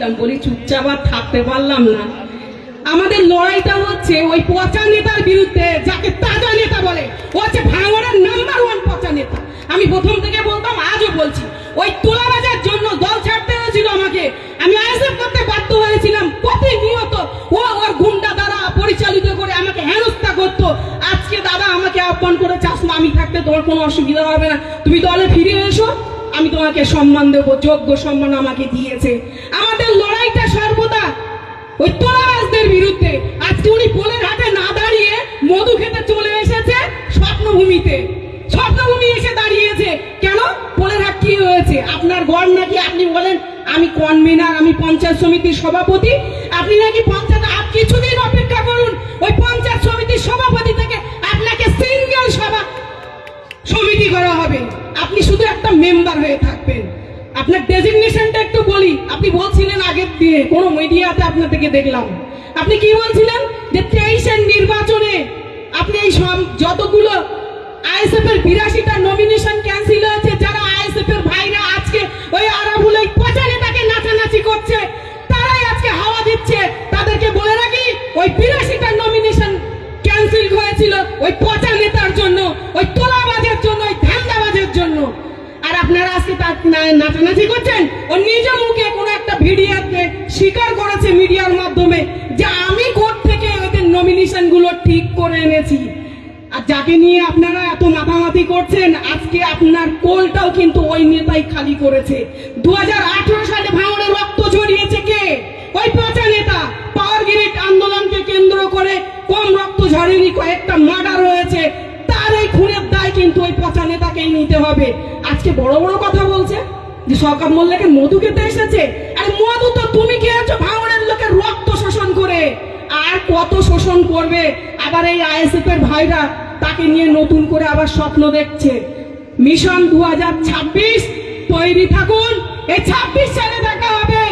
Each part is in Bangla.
বলছিলাম, বলি চুপচাপ আর থাকতে পারলাম না। আমাদের লড়াইটা হচ্ছে ওই পচা নেতার বিরুদ্ধে, যাকে তাজা নেতা বলে। ও হচ্ছে ভাঙড়ের নাম্বার ওয়ান পচা নেতা। আমি প্রথম থেকে বলতাম, আজও বলছি, ওই তোলাবাজার জন্য দল ছাড়তে হয়েছিল আমাকে। আমি আইএসএফ করতে বাধ্য হয়েছিলাম, প্রতিনিয়ত ও ওর গুন্ডা দ্বারা পরিচালিত করে আমাকে হেনস্থা করতো। আজকে দাদা আমাকে আহ্বান করে চাষমা আমি থাকতে তোমার কোনো অসুবিধা হবে না। তুমি দলে ফিরে এসো, আমি তোমাকে সম্মান দেবো, যোগ্য সম্মান আমাকে দিয়েছে। আমাদের লড়াইটা সর্বদা ওই তোলাবাজদের বিরুদ্ধে। আজকে উনি পোলের হাটে না দাঁড়িয়ে মধু খেতে চলে এসেছে স্বপ্নভূমিতে। স্বপ্নভূমি এসে দাঁড়িয়েছে। কেন? পোলের হাট কি হয়েছে? আপনার গড় নাকি আপনি বলেন, আমি কনভেনার, আমি পঞ্চায়েত সমিতির সভাপতি। আপনি নাকি পঞ্চায়েত, আপ কিছুদিন অপেক্ষা করুন, ওই পঞ্চায়েত সমিতির সভাপতি থেকে আপনাকে সিঙ্গেল সভা সমিতি করা হবে। আপনি শুধু একটা মেম্বার হয়ে থাকবেন। আপনার ডেজিগনেশনটা একটু বলি। আপনি বলছিলেন আগের দিনে কোন মিডিয়াতে আপনার থেকে দেখলাম। আপনি কি বলছিলেন? যে তেইশের নির্বাচনে আপনি এই সব যতগুলো আইএসএফ এর বিরাশিটা নমিনেশন ক্যান্সেল হয়েছে, যারা আইএসএফ এর ভাইরা আজকে ওই আরাবুল ওই পচা নেতাকে নাচানাচি করছে, তারাই আজকে হাওয়া দিচ্ছে। তাদেরকে বলে রাখি, ওই বিরাশিটা নমিনেশন ক্যান্সেল হয়েছিল, ওই পচা নেতার জন্য ওই তোলাবাজের জন্য ওই ধান্দাবাজের জন্য আর আপনারা আজকে তার না- নাচানাচি করছেন? ও নিজ মুখে কোনো একটা ভিডিওতে স্বীকার করেছে মিডিয়ার মাধ্যমে যে আমি কোর্ট থেকে ওদের নমিনেশনগুলো ঠিক করে এনেছি। আর যাকে নিয়ে আপনারা এত মাথামাতি করছেন, আজকে আপনার কোলটাও কিন্তু ওই নেতাই খালি করেছে। দু হাজার আঠেরো সালে ভাঙড়ে রক্ত ঝরিয়েছে কে? ওই পচা নেতা। পাওয়ার আন্দোলনকে কেন্দ্র করে কম রক্ত ঝরেনি, কয়েকটা মার্ডার হয়েছে। তার এই খুনের দায় কিন্তু ওই পচা নেতাকেই নিতে হবে। আজকে বড় বড় কথা বলছে যে সরকার মোল্লাকে মধু খেতে এসেছে। আর মধু তো তুমি খেয়েছো ভাঙড়ের লোকের রক্ত শোষণ করে। আর কত শোষণ করবে? আবার এই আইএসএফ এর ভাইরা তাকে নিয়ে নতুন করে আবার স্বপ্ন দেখছে। মিশন দু হাজার ছাব্বিশ তৈরি থাকুন। এই ছাব্বিশ সালে দেখা হবে।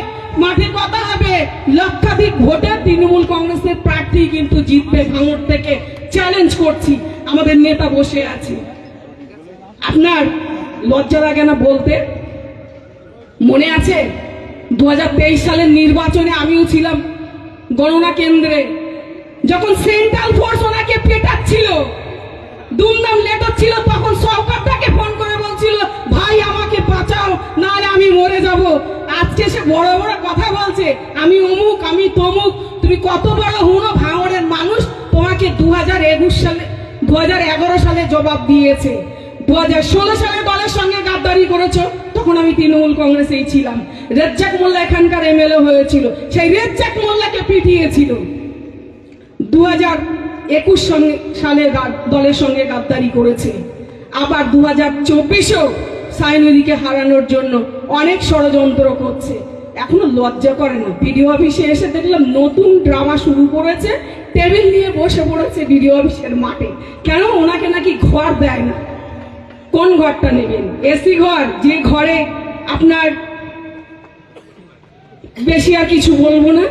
মাঠে কথা হবে। লক্ষাধিক ভোটে তৃণমূল কংগ্রেসের প্রার্থী কিন্তু জিতবে ভাঙড় থেকে। চ্যালেঞ্জ করছি। আমাদের নেতা বসে আছে। আপনার লজ্জা লাগে না বলতে? মনে আছে? দু হাজার তেইশ সালের নির্বাচনে আমিও ছিলাম গণনা কেন্দ্রে। যখন সেন্ট্রাল ফোর্স ওনাকে পেটাচ্ছিল, দুমদাম ছিল, তখন সরকার তাকে ফোন করে বলছিল, ভাই, আমাকে বাঁচাও, নাহলে আমি মরে যাব। আজকে সে বড় বড় কথা বলছে, আমি অমুক, আমি তমুক, তুমি কত বড় হুনো ভাঙড়ের মানুষ, তোমাকে দু হাজার একুশ সালে দু হাজার এগারো সালে জবাব দিয়েছে। দু হাজার ষোলো সালে দলের সঙ্গে গাদ্দারি করেছ, তখন আমি তৃণমূল কংগ্রেসেই ছিলাম। রেজ্জাক মোল্লা এখানকার এমএলএ হয়েছিল, সেই রেজ্জাক মোল্লাকে পিটিয়েছিল। দু হাজার একুশ সালে গা- দলের সঙ্গে গাদ্দারি করেছে। আবার দু হাজার চব্বিশেও সাইনুদিকে হারানোর জন্য অনেক ষড়যন্ত্র করছে। এখনও লজ্জা করে না। বিডিও অফিসে এসে দেখলাম নতুন ড্রামা শুরু করেছে, টেবিল নিয়ে বসে পড়েছে বিডিও অফিসের মাঠে। কেন ওনাকে নাকি ঘর দেয় না? কোন ঘরটা নেবেন? এসি ঘর? যে ঘরে আপনার বেশি আর কিছু বলব না?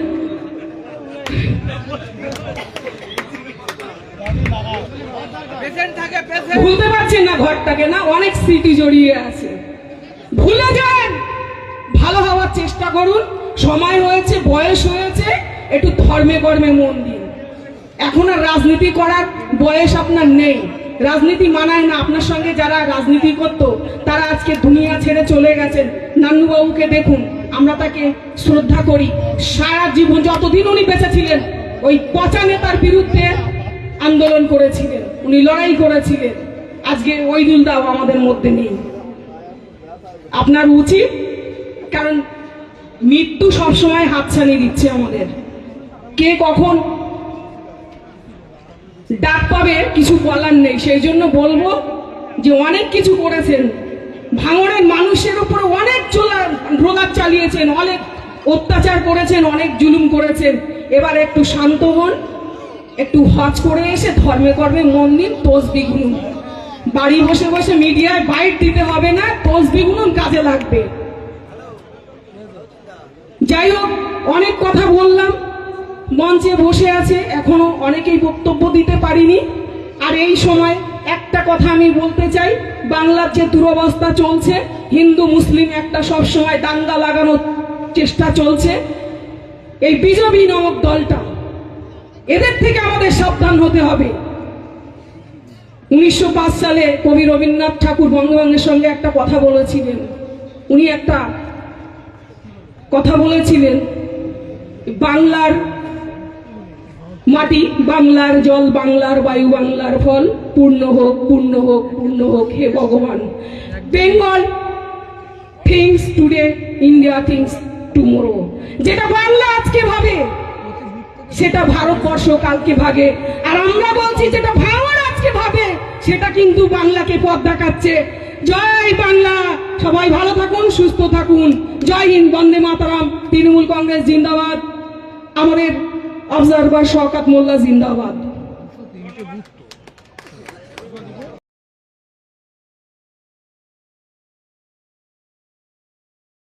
ভুলতে পারছেন না ঘরটাকে না? অনেক স্মৃতি জড়িয়ে আছে। ভুলে যান! ভালো হওয়ার চেষ্টা করুন। সময় হয়েছে, বয়স হয়েছে, একটু ধর্মে কর্মে মন দিন। এখন আর রাজনীতি করার বয়স আপনার নেই। রাজনীতি মানায় না। আপনার সঙ্গে যারা রাজনীতি করত, তারা আজকে দুনিয়া ছেড়ে চলে গেছেন। নান্নুবাবুকে দেখুন, আমরা তাকে শ্রদ্ধা করি। সারা জীবন যতদিন উনি বেঁচে ছিলেন, ওই পচা নেতার বিরুদ্ধে আন্দোলন করেছিলেন। উনি লড়াই করেছিলেন। আজকে ওই দুলদাও আমাদের মধ্যে নেই। আপনার উচিত কারণ মৃত্যু সবসময় হাতছানি দিচ্ছে আমাদের। কে কখন ডাক পাবে কিছু বলার নেই। সেই জন্য বলব যে অনেক কিছু করেছেন। ভাঙড়ের মানুষের উপর অনেক চোলা রোগার চালিয়েছেন, অনেক অত্যাচার করেছেন, অনেক জুলুম করেছেন। এবার একটু শান্ত হন, একটু হজ করে এসে ধর্মে কর্মে মন দিন, তসবি গুনুন। বাড়ি বসে বসে মিডিয়ায় বাইট দিতে হবে না, তসবি গুনুন, কাজে লাগবে। যাই হোক, অনেক কথা বললাম। মঞ্চে বসে আছে, এখনও অনেকেই বক্তব্য দিতে পারিনি। আর এই সময় একটা কথা আমি বলতে চাই, বাংলার যে দুরবস্থা চলছে, হিন্দু, মুসলিম একটা সব সময় দাঙ্গা লাগানোর চেষ্টা চলছে। এই বিজেপি নামক দলটা, এদের থেকে আমাদের সাবধান হতে হবে। উনিশশো পাঁচ সালে কবি রবীন্দ্রনাথ ঠাকুর বঙ্গবন্ধুর সঙ্গে একটা কথা বলেছিলেন। উনি একটা কথা বলেছিলেন, বাংলার মাটি, বাংলার জল, বাংলার বায়ু, বাংলার ফল, পূর্ণ হোক পূর্ণ হোক পূর্ণ হোক হে ভগবান। Bengal thinks today India thinks tomorrow যেটা বাংলা আজকে ভাবে, সেটা ভারতবর্ষ কালকে ভাগে। আর আমরা বলছি যেটা ভারত আজকে ভাবে, সেটা কিন্তু বাংলাকে পথ দেখাচ্ছে। জয় বাংলা! সবাই ভালো থাকুন, সুস্থ থাকুন। জয় হিন্দ, বন্দে মাতারাম। তৃণমূল কংগ্রেস, জিন্দাবাদ। আমাদের অবজারভার শওকাত মোল্লা জিন্দাবাদ।